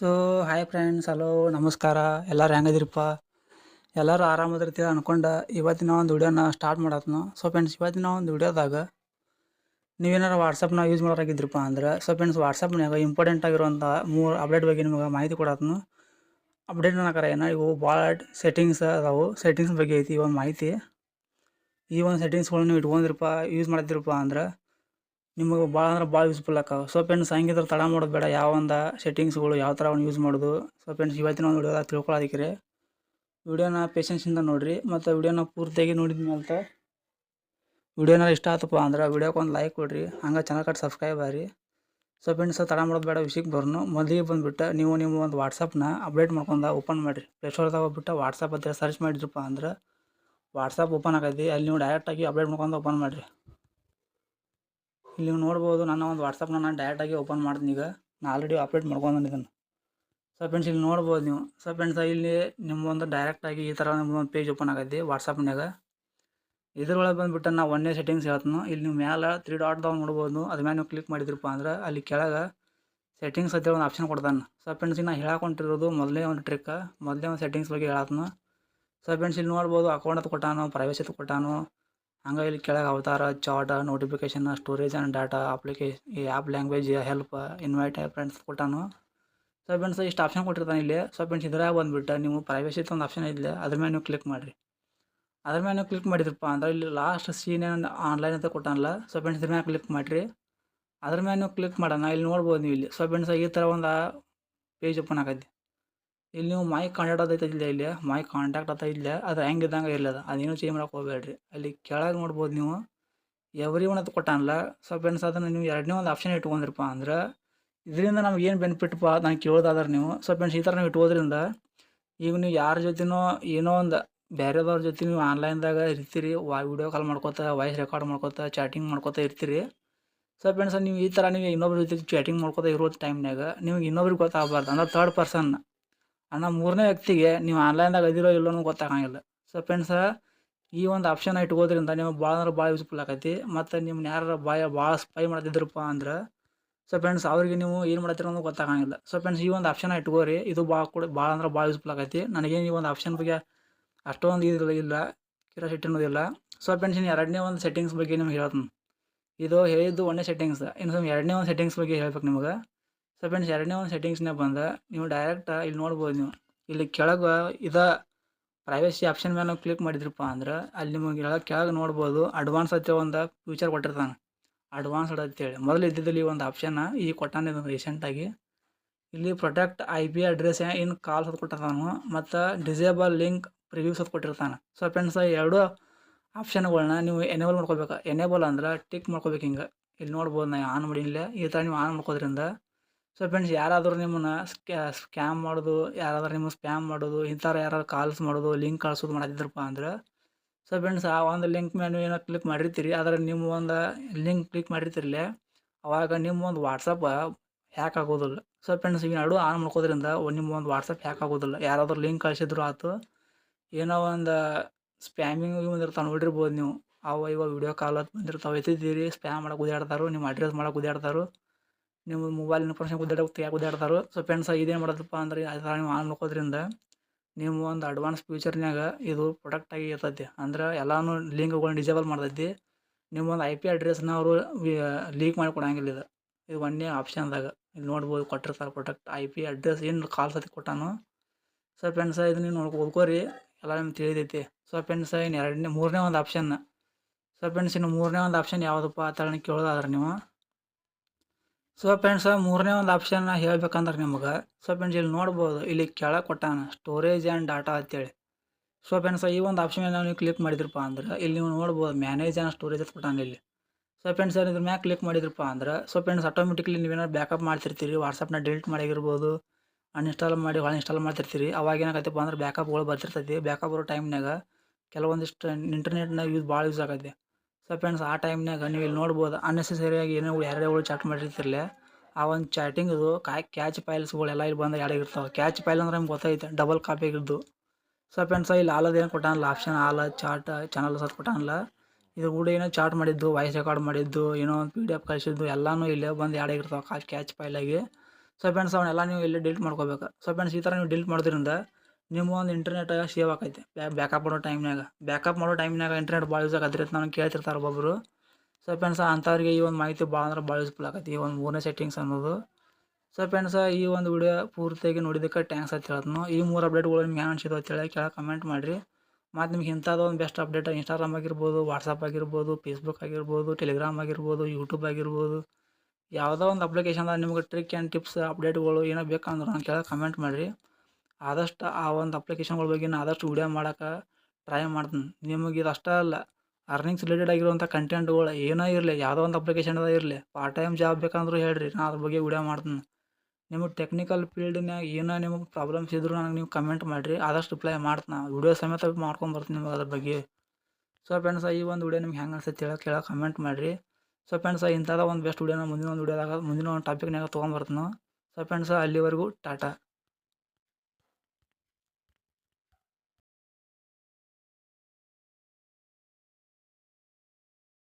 So hi friends hello ನಮಸ್ಕಾರ. ಎಲ್ಲರೂ ಹೆಂಗದಿರಪ್ಪ ಎಲ್ಲರೂ ಆರಾಮದಿರ್ತೀರ ಅನ್ಕೊಂಡು ಇವತ್ತಿನ ಒಂದು ವಿಡಿಯೋನ ಸ್ಟಾರ್ಟ್ ಮಾಡತ್ನು. ಸೊ ಫ್ರೆಂಡ್ಸ್ ಇವತ್ತಿನ ಒಂದು ವಿಡಿಯೋದಾಗ ನೀವೇನಾರು ವಾಟ್ಸಪ್ನ ಯೂಸ್ ಮಾಡೋರಾಗಿದ್ರಪ್ಪ ಅಂದ್ರೆ ಸೊ ಫ್ರೆಂಡ್ಸ್ ವಾಟ್ಸಪ್ನಾಗ ಇಂಪಾರ್ಟೆಂಟ್ ಆಗಿರುವಂಥ ಮೂರು ಅಪ್ಡೇಟ್ ಬಗ್ಗೆ ನಿಮಗೆ ಮಾಹಿತಿ ಕೊಡತ್ನು. ಅಪ್ಡೇಟ್ ಅನ್ನೋಕ್ಕಾರ ಏನೋ, ಇವು ಭಾಳ ಸೆಟ್ಟಿಂಗ್ಸ್ ಅದಾವು. ಸೆಟ್ಟಿಂಗ್ಸ್ ಬಗ್ಗೆ ಐತಿ ಈ ಒಂದು ಮಾಹಿತಿ. ಈ ಒಂದು ಸೆಟ್ಟಿಂಗ್ಸ್ಗಳನ್ನ ನೀವು ಇಟ್ಕೊಂಡಿರಪ್ಪ ಯೂಸ್ ಮಾಡ್ತಿರಪ್ಪ ಅಂದ್ರೆ ನಿಮಗೆ ಭಾಳ ಅಂದ್ರೆ ಭಾಳ ಯೂಸ್ಫುಲ್ ಆಕಾವ ಸೊ ಫ್ರೆಂಡ್ಸ್ ಹಂಗಿದ್ರೆ ತಡ ಮಾಡೋದು ಬೇಡ. ಯಾವ ಒಂದು ಸೆಟ್ಟಿಂಗ್ಸ್ಗಳು ಯಾವ ಥರ ಒಂದು ಯೂಸ್ ಮಾಡೋದು. ಸೊ ಫ್ರೆಂಡ್ಸ್ ಇವತ್ತಿನ ಒಂದು ವಿಡಿಯೋದಾಗ ತಿಳ್ಕೊಳ್ಳೋದಕ್ಕೆ ವಿಡಿಯೋನ ಪೇಷನ್ಸಿಂದ ನೋಡಿರಿ. ಮತ್ತು ವಿಡಿಯೋನ ಪೂರ್ತಿಯಾಗಿ ನೋಡಿದ ಮೇಲೆ ವಿಡಿಯೋನ ಇಷ್ಟ ಆತಪ್ಪ ಅಂದ್ರೆ ವಿಡಿಯೋಕ್ಕೆ ಒಂದು ಲೈಕ್ ಕೊಡಿರಿ. ಹಂಗೆ ಚೆನ್ನಾಗಿ ಕಟ್ಟಿ ಸಬ್ಸ್ಕ್ರೈಬ್ ಆಗ್ರಿ. ಸೊ ಫ್ರೆಂಡ್ಸ್ ತಡ ಮಾಡೋದು ಬೇಡ ವಿಷಯಕ್ಕೆ ಬರ್ನು. ಮೊದಲಿಗೆ ಬಂದುಬಿಟ್ಟು ನೀವು ನಿಮ್ಮ ಒಂದು ವಾಟ್ಸಪ್ನ ಅಪ್ಡೇಟ್ ಮಾಡ್ಕೊಂಡು ಓಪನ್ ಮಾಡಿರಿ. ಪ್ಲೇಸ್ಟೋರ್ದಾಗ ಹೋಗ್ಬಿಟ್ಟು ವಾಟ್ಸಪ್ ಅಂತ ಸರ್ಚ್ ಮಾಡಿದ್ರಪ್ಪ ಅಂದ್ರೆ ವಾಟ್ಸಪ್ ಓಪನ್ ಆಗೈತಿ. ಅಲ್ಲಿ ನೀವು ಡೈರೆಕ್ಟಾಗಿ ಅಪ್ಡೇಟ್ ಮಾಡ್ಕೊಂಡು ಓಪನ್ ಮಾಡಿರಿ. ಇಲ್ಲಿ ನೀವು ನೋಡ್ಬೋದು, ನನ್ನ ಒಂದು ವಾಟ್ಸಪ್ನ ನಾನು ಡೈರೆಕ್ಟಾಗಿ ಓಪನ್ ಮಾಡ್ತೀನಿ ಈಗ. ನಾನು ಆಲ್ರೆಡಿ ಅಪ್ಡೇಟ್ ಮಾಡ್ಕೊಂಡು ಇದನ್ನು ಸೊ ಫ್ರೆಂಡ್ಸ್ ಇಲ್ಲಿ ನೋಡ್ಬೋದು ನೀವು. ಸೊ ಫ್ರೆಂಡ್ಸ್ ಇಲ್ಲಿ ನಿಮ್ಮೊಂದು ಡೈರೆಕ್ಟಾಗಿ ಈ ಥರ ಒಂದು ಪೇಜ್ ಓಪನ್ ಆಗೈತಿ ವಾಟ್ಸಪ್ನಾಗ ಇದ್ರೊಳಗೆ ಬಂದುಬಿಟ್ಟು ನಾ ಒಂದೇ ಸೆಟ್ಟಿಂಗ್ಸ್ ಹೇಳ್ತೀನಿ. ಇಲ್ಲಿ ನೀವು ಮ್ಯಾಲೆ ತ್ರೀ ಡಾಟ್ದಾಗ ನೋಡ್ಬೋದು. ಅದ್ರ ಮೇಲೆ ನೀವು ಕ್ಲಿಕ್ ಮಾಡಿದ್ರಪ್ಪ ಅಂದ್ರೆ ಅಲ್ಲಿ ಕೆಳಗೆ ಸೆಟ್ಟಿಂಗ್ಸ್ ಅಂತ ಒಂದು ಆಪ್ಷನ್ ಕೊಡ್ತಾನೆ. ಸೊ ಫ್ರೆಂಡ್ಸ್ ನಾ ಹೇಳಕೊಂಡಿರೋದು ಮೊದಲೇ ಒಂದು ಟ್ರಿಕ್ ಮೊದಲೇ ಒಂದು ಸೆಟ್ಟಿಂಗ್ಸ್ ಬಗ್ಗೆ ಹೇಳತ್ನು. ಸೊ ಫ್ರೆಂಡ್ಸ್ ಇಲ್ಲಿ ನೋಡ್ಬೋದು ಅಕೌಂಟ್ ಅಂತ ಕೊಟ್ಟಾನು ಪ್ರೈವೇಸಿ ಕೊಟ್ಟಾನು ಹಂಗೆ ಇಲ್ಲಿ ಕೆಳಗೆ avatar chat notification storage and data application ಈ app language help invite friends ಕೊಟ್ಟಾನು so friends ಇಷ್ಟು ಆಪ್ಷನ್ ಕೊಟ್ಟಿರ್ತಾನೆ ಇಲ್ಲಿ. ಸೊ ಫ್ರೆಂಡ್ಸ್ ಇದ್ರಾಗ ಬಂದುಬಿಟ್ಟು ನೀವು ಪ್ರೈವೇಸಿ ಒಂದು ಆಪ್ಷನ್ ಇದೆ ಅದ್ರ ಮೇಲೆ ನೀವು ಕ್ಲಿಕ್ ಮಾಡಿರಿ. ಅದ್ರ ಮೇಲೆ ನೀವು ಕ್ಲಿಕ್ ಮಾಡಿದ್ರಪ್ಪ ಅಂದ್ರೆ ಇಲ್ಲಿ ಲಾಸ್ಟ್ ಸೀನ್ ಆನ್ಲೈನ್ ಅಂತ ಕೊಟ್ಟಾನಲ್ಲ ಸೊ ಫ್ರೆಂಡ್ಸ್ ಇದ್ರ ಮೇಲೆ ಕ್ಲಿಕ್ ಮಾಡಿರಿ. ಅದ್ರ ಮೇಲೆ ನೀವು ಕ್ಲಿಕ್ ಮಾಡೋಣ, ಇಲ್ಲಿ ನೋಡ್ಬೋದು ನೀವು ಇಲ್ಲಿ. ಸೊ ಫ್ರೆಂಡ್ಸ್ ಈ ಥರ ಒಂದು ಪೇಜ್ ಓಪನ್ ಆಗೈತಿ. ಇಲ್ಲಿ ನೀವು ಮೈ ಕಾಂಟ್ಯಾಕ್ಟ್ ಅದೈತೆ ಇಲ್ಲ, ಇಲ್ಲಿ ಮೈ ಕಾಂಟ್ಯಾಕ್ಟ್ ಅಂತ ಇಲ್ಲ, ಅದು ಹೆಂಗಿದ್ದಂಗೆ ಇರ್ಲದ ಅದೇನು ಚೇಂಜ್ ಮಾಡಕ್ಕೆ ಹೋಗ್ಬೇಡ್ರಿ. ಅಲ್ಲಿ ಕೆಳಗೆ ನೋಡ್ಬೋದು ನೀವು ಎವ್ರಿ ಒನ್ ಅಂತ ಕೊಟ್ಟಾನಲ್ಲ. ಸ್ವಲ್ಪ ಫ್ರೆಂಡ್ಸ್ ಅದನ್ನು ನೀವು ಎರಡನೇ ಒಂದು ಆಪ್ಷನ್ ಇಟ್ಕೊಂಡಿರಪ್ಪ ಅಂದ್ರೆ, ಇದರಿಂದ ನಮ್ಗೆ ಏನು ಬೆನಿಫಿಟ್ಪ ನಾನು ಕೇಳೋದಾದ್ರೆ ನೀವು. ಸ್ವಲ್ಪ ಫ್ರೆಂಡ್ಸ್ ಈ ಥರ ನೀವು ಇಟ್ಕೋದ್ರಿಂದ, ಈಗ ನೀವು ಯಾರ ಜೊತೆನೋ ಏನೋ ಒಂದು ಬೇರೆದವ್ರ ಜೊತೆ ನೀವು ಆನ್ಲೈನ್ದಾಗ ಇರ್ತೀರಿ, ವಾ ವಿಡಿಯೋ ಕಾಲ್ ಮಾಡ್ಕೋತಾ ವಾಯ್ಸ್ ರೆಕಾರ್ಡ್ ಮಾಡ್ಕೋತಾ ಚಾಟಿಂಗ್ ಮಾಡ್ಕೋತಾ ಇರ್ತೀರಿ. ಸ್ವಲ್ಪ ಫ್ರೆಂಡ್ಸ್ ನೀವು ಈ ಥರ ನೀವು ಇನ್ನೊಬ್ರ ಜೊತೆ ಚಾಟಿಂಗ್ ಮಾಡ್ಕೋತಾ ಇರೋ ಟೈಮ್ನಾಗ ನಿಮ್ಗೆ ಇನ್ನೊಬ್ರಿಗೆ ಗೊತ್ತಾಗಬಾರ್ದು. ಅಂದ್ರೆ ಥರ್ಡ್ ಪರ್ಸನ್ ಅನ್ನೋ ಮೂರನೇ ವ್ಯಕ್ತಿಗೆ ನೀವು ಆನ್ಲೈನ್ದಾಗ ಅದಿರೋ ಇಲ್ಲೋ ಗೊತ್ತಾಗಂಗಿಲ್ಲ. ಸೊ ಫ್ರೆಂಡ್ಸ ಈ ಒಂದು ಆಪ್ಷನ್ ಇಟ್ಕೋದ್ರಿಂದ ನಿಮಗೆ ಭಾಳ ಅಂದ್ರೆ ಭಾಳ ಯೂಸ್ಫುಲ್ ಆಗೈತಿ ಮತ್ತು ನಿಮ್ನ ಯಾರು ಬಾಯ ಭಾಳ ಸ್ಪೈ ಮಾಡ್ತಿದ್ರಪ್ಪ ಅಂದ್ರೆ ಸೊ ಫ್ರೆಂಡ್ಸ್ ಅವ್ರಿಗೆ ನೀವು ಏನು ಮಾಡ್ತೀರ ಅನ್ನೋದು ಗೊತ್ತಾಗಂಗಿಲ್ಲ. ಸೊ ಫ್ರೆಂಡ್ಸ್ ಈ ಒಂದು ಆಪ್ಷನ್ ಇಟ್ಕೋರಿ, ಇದು ಭಾಳ ಕೂಡ ಭಾಳ ಅಂದ್ರೆ ಭಾಳ ಯೂಸ್ಫುಲ್ ಆಗೈತಿ ನನಗೇನು ಈ ಒಂದು ಆಪ್ಷನ್ ಬಗ್ಗೆ ಅಷ್ಟೊಂದು ಇದಿಲ್ಲ, ಇಲ್ಲ ಕ್ಯೂರಿಯಾಸಿಟಿ ಅನ್ನೋದಿಲ್ಲ ಸೊ ಫ್ರೆಂಡ್ಸ್ ಇನ್ನು ಎರಡನೇ ಒಂದು ಸೆಟ್ಟಿಂಗ್ಸ್ ಬಗ್ಗೆ ನಿಮ್ಗೆ ಹೇಳ್ತೀನಿ. ಇದು ಹೇಳಿದ್ದು ಒಂದೇ ಸೆಟ್ಟಿಂಗ್ಸ್ ಇನ್ನು ಎರಡನೇ ಒಂದು ಸೆಟ್ಟಿಂಗ್ಸ್ ಬಗ್ಗೆ ಹೇಳ್ಬೇಕು ನಿಮ್ಗೆ. ಸೊ ಫ್ರೆಂಡ್ಸ್ ಎರಡನೇ ಒಂದು ಸೆಟ್ಟಿಂಗ್ಸ್ನಾಗ ಬಂದ, ನೀವು ಡೈರೆಕ್ಟ್ ಇಲ್ಲಿ ನೋಡ್ಬೋದು ನೀವು. ಇಲ್ಲಿ ಕೆಳಗೆ ಇದ ಪ್ರೈವಸಿ ಆಪ್ಷನ್ ಮೇಲೆ ನಾವು ಕ್ಲಿಕ್ ಮಾಡಿದ್ರಪ್ಪ ಅಂದ್ರೆ ಅಲ್ಲಿ ನಿಮಗೆ ಕೆಳಗೆ ಕೆಳಗೆ ನೋಡ್ಬೋದು ಅಡ್ವಾನ್ಸ್ ಅಂತ ಒಂದು ಫ್ಯೂಚರ್ ಕೊಟ್ಟಿರ್ತಾನೆ. ಅಡ್ವಾನ್ಸ್ಡ್ ಅಂತೇಳಿ ಮೊದಲು ಇದ್ದಿದ್ದಲ್ಲಿ ಒಂದು ಆಪ್ಷನ್ ಈ ಕೊಟ್ಟಾನೆ ರೀಸೆಂಟಾಗಿ ಇಲ್ಲಿ protect I P address in calls ಅದು ಕೊಟ್ಟಿರ್ತಾನು. ಮತ್ತು ಡಿಸೇಬಲ್ ಲಿಂಕ್ ಪ್ರಿವ್ಯೂಸ್ ಅದು ಕೊಟ್ಟಿರ್ತಾನೆ. ಸೊ ಫ್ರೆಂಡ್ಸ್ ಎರಡು ಆಪ್ಷನ್ಗಳನ್ನ ನೀವು ಎನೇಬಲ್ ಮಾಡ್ಕೋಬೇಕು. ಎನೇಬಲ್ ಅಂದ್ರೆ ಟಿಕ್ ಮಾಡ್ಕೋಬೇಕು ಹಿಂಗೆ. ಇಲ್ಲಿ ನೋಡ್ಬೋದು ನಾ ಆನ್ ಮಾಡಿಲ್ಲ ಈ ಥರ ನೀವು ಆನ್ ಮಾಡ್ಕೋದ್ರಿಂದ ಸೊ ಫ್ರೆಂಡ್ಸ್ ಯಾರಾದರೂ ನಿಮ್ಮನ್ನ ಸ್ಕ್ಯಾಮ್ ಮಾಡೋದು, ಯಾರಾದರೂ ನಿಮ್ಮ ಸ್ಪ್ಯಾಮ್ ಮಾಡೋದು, ಇಂಥವ್ರು ಯಾರು ಯಾರಾದ್ರು ಕಾಲ್ಸ್ ಮಾಡೋದು, ಲಿಂಕ್ ಕಳ್ಸೋದು ಮಾಡಿದ್ರಪ್ಪ ಅಂದ್ರೆ ಸೊ ಫ್ರೆಂಡ್ಸ್ ಆ ಒಂದು ಲಿಂಕ್ ಮೇಲೆ ಏನೋ ಕ್ಲಿಕ್ ಮಾಡಿರ್ತೀರಿ, ಆದರೆ ನಿಮ್ಮ ಒಂದು ಲಿಂಕ್ ಕ್ಲಿಕ್ ಮಾಡಿರ್ತಿರಲಿ, ಅವಾಗ ನಿಮ್ಮ ಒಂದು ವಾಟ್ಸಪ್ ಹ್ಯಾಕ್ ಆಗೋದಿಲ್ಲ. ಸೊ ಫ್ರೆಂಡ್ಸ್ ಈಗ ನಡು ಆನ್ ಮಾಡ್ಕೋದ್ರಿಂದ ನಿಮ್ಮ ಒಂದು ವಾಟ್ಸಪ್ ಹ್ಯಾಕ್ ಆಗೋದಿಲ್ಲ. ಯಾರಾದರೂ ಲಿಂಕ್ ಕಳಿಸಿದ್ರು ಆಯ್ತು ಏನೋ ಒಂದು ಸ್ಪ್ಯಾಮಿಂಗ್ ಬಂದಿರ್ತಾವೆ ನೋಡಿರ್ಬೋದು ನೀವು. ಅವ ಇವಾಗ ವಿಡಿಯೋ ಕಾಲ್ ಬಂದಿರ್ತಾವೆ, ಎತ್ತಿದ್ದೀರಿ, ಸ್ಪ್ಯಾಮ್ ಮಾಡಕ್ಕೆ ಉದಾಡ್ತಾರೋ ನಿಮ್ಮ ಅಡ್ರೆಸ್ ಮಾಡಕ್ಕೆ ಉದಾಡ್ತಾರೋ ನಿಮ್ಮ ಮೊಬೈಲ್ ಇನ್ಫಾರ್ಮೇಷನ್ ಗುದ್ದಾಡೋಕೆ ಗುದ್ದಾಡ್ತಾರೋ ಸೊ ಫ್ರೆಂಡ್ಸ್ ಇದೇನು ಮಾಡೋದಪ್ಪ ಅಂದ್ರೆ ಆ ಥರ ನೀವು ಆನ್ ಮಾಡ್ಕೋದ್ರಿಂದ ನಿಮ್ಮ ಒಂದು ಅಡ್ವಾನ್ಸ್ ಫ್ಯೂಚರ್ನಾಗ ಇದು ಪ್ರೊಡಕ್ಟ್ ಆಗಿ ಇರ್ತೈತಿ. ಅಂದ್ರೆ ಎಲ್ಲಾನು ಲಿಂಕ್ಗಳನ್ನ ಡಿಸೇಬಲ್ ಮಾಡ್ತೈತಿ. ನಿಮ್ಮ ಒಂದು ಐ ಪಿ ಅಡ್ರೆಸ್ನ ಅವರು ಲೀಕ್ ಮಾಡಿ ಕೊಡಂಗಿಲ್ಲ ಇದು. ಇದು ಒಂದೇ ಆಪ್ಷನ್ದಾಗ ಇಲ್ಲಿ ನೋಡ್ಬೋದು ಕೊಟ್ಟಿರ್ತಾರೆ ಪ್ರೊಡಕ್ಟ್ ಐ ಪಿ ಅಡ್ರೆಸ್ ಏನು ಕಾಲ್ ಸತಿ ಕೊಟ್ಟಾನು. ಸೊ ಫ್ರೆಂಡ್ಸ ಇದು ನೀವು ನೋಡ್ಕೊ ಓದ್ಕೋರಿ ಎಲ್ಲ ನಿಮ್ಗೆ ತಿಳಿದೈತಿ ಸೊ ಫ್ರೆಂಡ್ಸ್ ಇನ್ನು ಎರಡನೇ, ಮೂರನೇ ಒಂದು ಆಪ್ಷನ್ ಸೊ ಫ್ರೆಂಡ್ಸ್ ಇನ್ನು ಮೂರನೇ ಒಂದು ಆಪ್ಷನ್ ಯಾವುದಪ್ಪ ಆ ಥರ ಕೇಳೋದಾದ್ರೆ ನೀವು. ಸೊ ಫ್ರೆಂಡ್ಸ್ ಮೂರನೇ ಒಂದು ಆಪ್ಷನ್ ಹೇಳ್ಬೇಕಂದ್ರೆ ನಿಮ್ಗೆ ಸೊ ಫ್ರೆಂಡ್ಸ್ ಇಲ್ಲಿ ನೋಡ್ಬೋದು, ಇಲ್ಲಿ ಕೆಳಗೆ ಕೊಟ್ಟಾನ ಸ್ಟೋರೇಜ್ ಆ್ಯಂಡ್ ಡಾಟಾ ಅಂತೇಳಿ. ಸೊ ಫ್ರೆಂಡ್ಸ್ ಈ ಒಂದು ಆಪ್ಷನ್ ಮೇಲೆ ನೀವು ಕ್ಲಿಕ್ ಮಾಡಿದ್ರಪ್ಪ ಅಂದ್ರೆ, ಇಲ್ಲಿ ನೀವು ನೋಡ್ಬೋದು ಮ್ಯಾನೇಜ್ ಆ್ಯಂಡ್ ಸ್ಟೋರೇಜ್ ಅಂತ ಕೊಟ್ಟಾನ ಇಲ್ಲಿ. ಸೊ ಫ್ರೆಂಡ್ಸ್ ಇದ್ರ ಮ್ಯಾಗ ಕ್ಲಿಕ್ ಮಾಡಿದ್ರಪ್ಪ ಅಂದ್ರೆ ಸೊ ಫ್ರೆಂಡ್ಸ್ ಆಟೋಮೆಟಿಕ್ಲಿ ನೀವೇನಾದ್ರು ಬ್ಯಾಕಪ್ ಮಾಡ್ತಿರ್ತೀರಿ ವಾಟ್ಸಪ್ನ ಡಿಲೀಟ್ ಮಾಡಿರ್ಬೋದು ಅನ್ಇನ್ಸ್ಟಾಲ್ ಮಾಡಿ ಹೊಳ ಇನ್ಸ್ಟಾಲ್ ಮಾಡ್ತಿರ್ತೀರಿ, ಅವಾಗ ಏನಾಗತ್ತಪ್ಪ ಅಂದ್ರೆ ಬ್ಯಾಕಪ್ಗಳು ಬರ್ತಿರ್ತೈತಿ. ಬ್ಯಾಕಪ್ ಬರೋ ಟೈಮ್ನಾಗ ಕೆಲವೊಂದಿಷ್ಟು ಇಂಟರ್ನೆಟ್ನಾಗ ಯೂಸ್ ಭಾಳ ಯೂಸ್ ಆಗೈತಿ ಸೊ ಫ್ರೆಂಡ್ಸ್ ಆ ಟೈಮ್ನಾಗ ನೀವು ಇಲ್ಲಿ ನೋಡ್ಬೋದು ಅನ್ನೆಸೆಸರಿಯಾಗಿ ಏನೋ ಹುಳು ಚಾಟ್ ಮಾಡಿರ್ತಿರಲಿ, ಆ ಒಂದು ಚಾಟಿಂಗ್ದು ಕಾಯ್ ಕ್ಯಾಚ್ ಫೈಲ್ಸ್ಗಳೆಲ್ಲ ಇಲ್ಲಿ ಬಂದು ಇರ್ತಾವೆ. ಕ್ಯಾಚ್ ಫೈಲ್ ಅಂದ್ರೆ ನಮ್ಗೆ ಗೊತ್ತೈತೆ ಡಬಲ್ ಕಾಪಿ ಇದ್ದು ಸೊ ಫ್ರೆಂಡ್ಸ್ ಇಲ್ಲಿ ಆಲದ ಏನು ಕೊಟ್ಟಾನಲ್ಲ ಆಪ್ಷನ್ ಆಲ ಚಾಟ್ ಚಾನಲ್ ಸತ್ ಕೊಟ್ಟಾನಲ್ಲ, ಇದ್ರ ಕೂಡ ಏನೋ ಚಾಟ್ ಮಾಡಿದ್ದು ವಾಯ್ಸ್ ರೆಕಾರ್ಡ್ ಮಾಡಿದ್ದು, ಏನೋ ಒಂದು ಪಿ ಎಫ್ ಕಳಿಸಿದ್ದು, ಎಲ್ಲನೂ ಇಲ್ಲೇ ಬಂದು ಇರ್ತಾವೆ ಕ್ಯಾಚ್ ಫೈಲಾಗಿ ಸೊ ಫ್ರೆಂಡ್ಸ್ ಅವನ್ನೆಲ್ಲ ನೀವು ಇಲ್ಲಿ ಡಿಲೀಟ್ ಮಾಡ್ಕೋಬೇಕು. ಸೊ ಫ್ರೆಂಡ್ಸ್ ಈ ಥರ ನೀವು ಡಿಲೀಟ್ ಮಾಡೋದ್ರಿಂದ ನಿಮ್ಮ ಒಂದು ಇಂಟರ್ನೆಟ್ ಸೇವ್ ಆಕೈತೆ. ಬ್ಯಾಕಪ್ ಮಾಡೋ ಟೈಮ್ನಾಗ ಬ್ಯಾಕಪ್ ಮಾಡೋ ಟೈಮ್ನಾಗ ಇಂಟರ್ನೆಟ್ ಭಾಳ ಯೂಸ್ ಆಗತ್ತೆ ನಾನು ಕೇಳ್ತಿರ್ತಾರೆ ಒಬ್ಬೊಬ್ಬರು ಸೊ ಫ್ರೆಂಡ್ಸ್ ಅಂಥವ್ರಿಗೆ ಈ ಒಂದು ಮಾಹಿತಿ ಭಾಳ ಅಂದ್ರೆ ಭಾಳ ಯೂಸ್ಫುಲ್ ಆಗತ್ತೆ ಈ ಒಂದು ಮೂರನೇ ಸೆಟ್ಟಿಂಗ್ಸ್ ಅನ್ನೋದು. ಸೊ ಫ್ರೆಂಡ್ಸ್ ಈ ಒಂದು ವಿಡಿಯೋ ಪೂರ್ತಿಯಾಗಿ ನೋಡಿದ್ದಕ್ಕೆ ಟ್ಯಾಂಕ್ಸ್ ಅಂತ ಹೇಳ್ತೀನಿ. ಈ ಮೂರು ಅಪ್ಡೇಟ್ಗಳು ನಿಮ್ಗೆ ಹೆಂಗೆ ಅಂತ ಹೇಳಿ ಕೆಳಗೆ ಕಮೆಂಟ್ ಮಾಡಿರಿ. ಮತ್ತು ನಿಮ್ಗೆ ಇಂಥದ್ದು ಒಂದು ಬೆಸ್ಟ್ ಅಪ್ಡೇಟ್ ಇನ್ಸ್ಟಾಗ್ರಾಮ್ ಆಗಿರ್ಬೋದು ವಾಟ್ಸಪ್ ಆಗಿರ್ಬೋದು ಫೇಸ್ಬುಕ್ ಆಗಿರ್ಬೋದು ಟೆಲಿಗ್ರಾಮ್ ಆಗಿರ್ಬೋದು ಯೂಟ್ಯೂಬ್ ಆಗಿರ್ಬೋದು. ಯಾವುದೋ ಒಂದು ಅಪ್ಲಿಕೇಶನ್ದಾಗ ನಿಮ್ಗೆ ಟ್ರಿಕ್ ಆ್ಯಂಡ್ ಟಿಪ್ಸ್ ಅಪ್ಡೇಟ್ಗಳು ಏನೋ ಬೇಕಂದ್ರೆ ನಾನು ಕೆಳಗೆ ಕಮೆಂಟ್ ಮಾಡಿರಿ. ಆದಷ್ಟು ಆ ಒಂದು ಅಪ್ಲಿಕೇಶನ್ಗಳ ಬಗ್ಗೆ ನಾನು ಆದಷ್ಟು ವೀಡಿಯೋ ಮಾಡೋಕೆ ಟ್ರೈ ಮಾಡ್ತೀನಿ. ನಿಮಗೆ ಇದು ಅಷ್ಟೇ ಅಲ್ಲ. ಅರ್ನಿಂಗ್ಸ್ ರಿಲೇಟೆಡ್ ಆಗಿರುವಂಥ ಕಂಟೆಂಟ್ಗಳು ಏನೋ ಇರಲಿ, ಯಾವುದೋ ಒಂದು ಅಪ್ಲಿಕೇಶನ್ದಾಗ ಇರಲಿ. ಪಾರ್ಟ್ ಟೈಮ್ ಜಾಬ್ ಬೇಕಂದ್ರೂ ಹೇಳ್ರಿ ನಾನು ಅದ್ರ ಬಗ್ಗೆ ವಿಡಿಯೋ ಮಾಡ್ತೀನಿ. ನಿಮಗೆ ಟೆಕ್ನಿಕಲ್ ಫೀಲ್ಡ್ನಾಗ ಏನೋ ನಿಮಗೆ ಪ್ರಾಬ್ಲಮ್ಸ್ ಇದ್ದರೂ ನನಗೆ ನೀವು ಕಮೆಂಟ್ ಮಾಡಿರಿ, ಆದಷ್ಟು ರಿಪ್ಲೈ ಮಾಡ್ತೀನಿ ವಿಡಿಯೋ ಸಮೇತ ಮಾಡ್ಕೊಂಡು ಬರ್ತೀನಿ ನಿಮಗೆ ಅದ್ರ ಬಗ್ಗೆ. ಸೊ ಫ್ರೆಂಡ್ಸ್ ಈ ಒಂದು ವಿಡಿಯೋ ನಿಮ್ಗೆ ಹೆಂಗೆ ಅನ್ಸುತ್ತೆ ಹೇಳೋಕೆ, ಕೇಳೋಕೆ ಕಮೆಂಟ್ ಮಾಡಿರಿ. ಸೊ ಫ್ರೆಂಡ್ಸ್ ಇಂಥದ ಒಂದು ಬೆಸ್ಟ್ ವಿಡಿಯೋನ ಮುಂದಿನ ಒಂದು ವಿಡಿಯೋದಾಗ ಮುಂದಿನ ಒಂದು ಟಾಪಿಕ್ನಾಗ ತೊಗೊಂಬರ್ತೀನಿ ಸೊ ಫ್ರೆಂಡ್ಸ್ ಅಲ್ಲಿವರೆಗೂ ಟಾಟಾ.